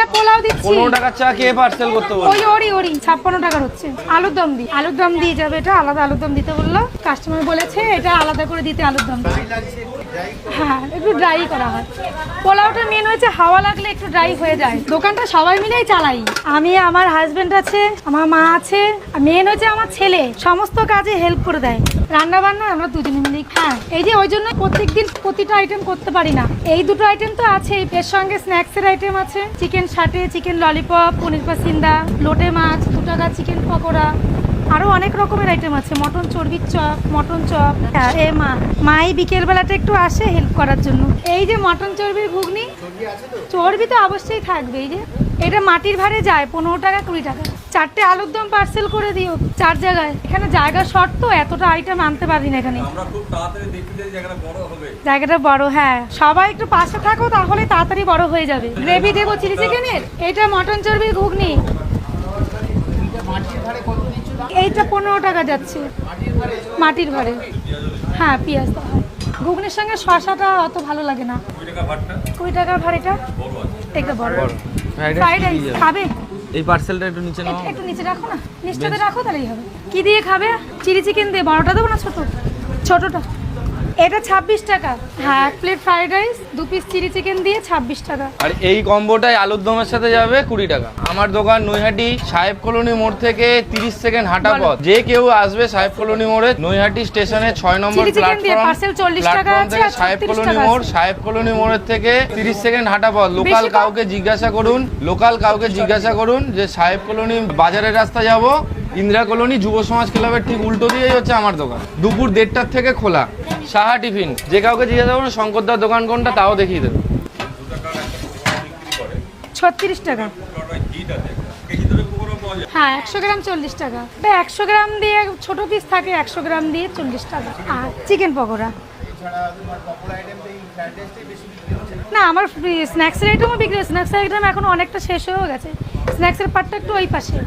এটা পোলাও দিচ্ছি। পনেরো টাকার চা কে পার্সেল করতে বলব ওই ওরি ওরি ছাপ্পান্ন টাকার হচ্ছে। আলুর দম দি। আলুর দম দিয়ে যাবে এটা আলাদা আলুর দম দিতে বলল। কাস্টমার বলেছে এটা আলাদা করে দিতে আলুর দম। হ্যাঁ একটু ড্রাই করা হয়। পোলাওটা মেন হয়েছে হাওয়া লাগলে একটু ড্রাই হয়ে যায়। দোকানটা সবাই মিলেই চালাই। আমি আমার হাজবেন্ড আছে আমার মা আছে মেন হচ্ছে আমার ছেলে। সমস্ত কাজে হেল্প করে দেয়। রান্না বান্না আমরা দুজনে মিলেই হ্যাঁ এই যে ওই জন্য প্রত্যেকদিন প্রতিটা আইটেম করতে পারি না। এই দুটো আইটেম তো আছে এর সঙ্গে স্ন্যাক্সের আইটেম আছে chicken satay chicken lollipop paneer pasanda লোটে মাছ দু টাকা চিকেন পকোড়া আরও অনেক রকমের আইটেম আছে। মটন চর্বির চপ মটন চপ হ্যাঁ, এ মা মাই বিকেল বেলাটা একটু আসে হেল্প করার জন্য। এই যে মটন চর্বির ঘুগনি চর্বি তো অবশ্যই থাকবে এই যে। এটা মাটির ভাড়ে যায় পনেরো টাকা কুড়ি টাকা। চারটে আলুর দম পার্সেল করে দিও চার জায়গায়। এখানে জায়গা শর্ট তো এতটা আইটেম আনতে পারি না এখানে। আমরা খুব তাড়াতাড়ি দেখতে চাই জায়গাটা বড় হবে। জায়গাটা বড় হ্যাঁ। সবাই একটু পাশে থাকো তাহলে তাড়াতাড়ি বড় হয়ে যাবে। গ্রেভি দেবো চিলি চিকেনের এটা মটন চর্বির ঘুগনি। এইটা পনেরো টাকা যাচ্ছে। মাটির ভাড়ে হ্যাঁ পেঁয়াজ দেওয়া হয়। ঘুগনির সঙ্গে শশাটা অত ভালো লাগে না। কুড়ি টাকার ভাড়িটা এটা? বড় বড়। ফ্রাইড রাইস খাবে? এই পার্সেলটা একটু নিচে নাও একটু- একটু নিচে রাখো না। নিচটাতে রাখো তাহলেই হবে। কি দিয়ে খাবে? চিলি চিকেন দিয়ে। বড়টা দেবো না ছোট? ছোটটা। এটা ছাব্বিশ টাকা। হ্যাঁ এক প্লেট ফ্রাইড রাইস দু পিস চিলি চিকেন দিয়ে ছাব্বিশ টাকা। আর এই কম্বোটাই আলুর দমের সাথে যাবে কুড়ি টাকা। আমার দোকান নৈহাটি সাহেব কলোনি মোড় থেকে তিরিশ সেকেন্ড হাঁটা পথ। যে কেউ আসবে সাহেব কলোনি মোড়ে নৈহাটি স্টেশনে ছয় নম্বর প্ল্যাটফর্ম parcel 40 টাকা আছে আর সাহেব কলোনি মোড় সাহেব কলোনি মোড়ের থেকে তিরিশ সেকেন্ড হাঁটা পথ। লোকাল কাউকে জিজ্ঞাসা করুন লোকাল কাউকে জিজ্ঞাসা করুন যে সাহেব কলোনি বাজারের রাস্তা যাব। ইন্দিরা কলোনি যুব সমাজ ক্লাবের ঠিক উল্টো দিয়েই হচ্ছে আমার দোকান। দুপুর দেড়টার থেকে খোলা। সাহা টিফিন। যে কাউকে জিজ্ঞাসা করুন শঙ্করদার দোকান কোনটা, তাও দেখিয়ে দেবে। ছত্রিশ টাকা। হ্যাঁ একশো গ্রাম চল্লিশ টাকা। এটা একশো গ্রাম দিয়ে ছোট পিস থাকে, একশো গ্রাম দিয়ে চল্লিশ টাকা। আর চিকেন পকোড়া। না, আমার স্ন্যাক্সের আইটেমও বিক্রি স্ন্যাক্সের আইটেম এখন অনেকটা শেষ হয়েও গেছে। স্ন্যাক্সের পার্টটা একটু ওই পাশে।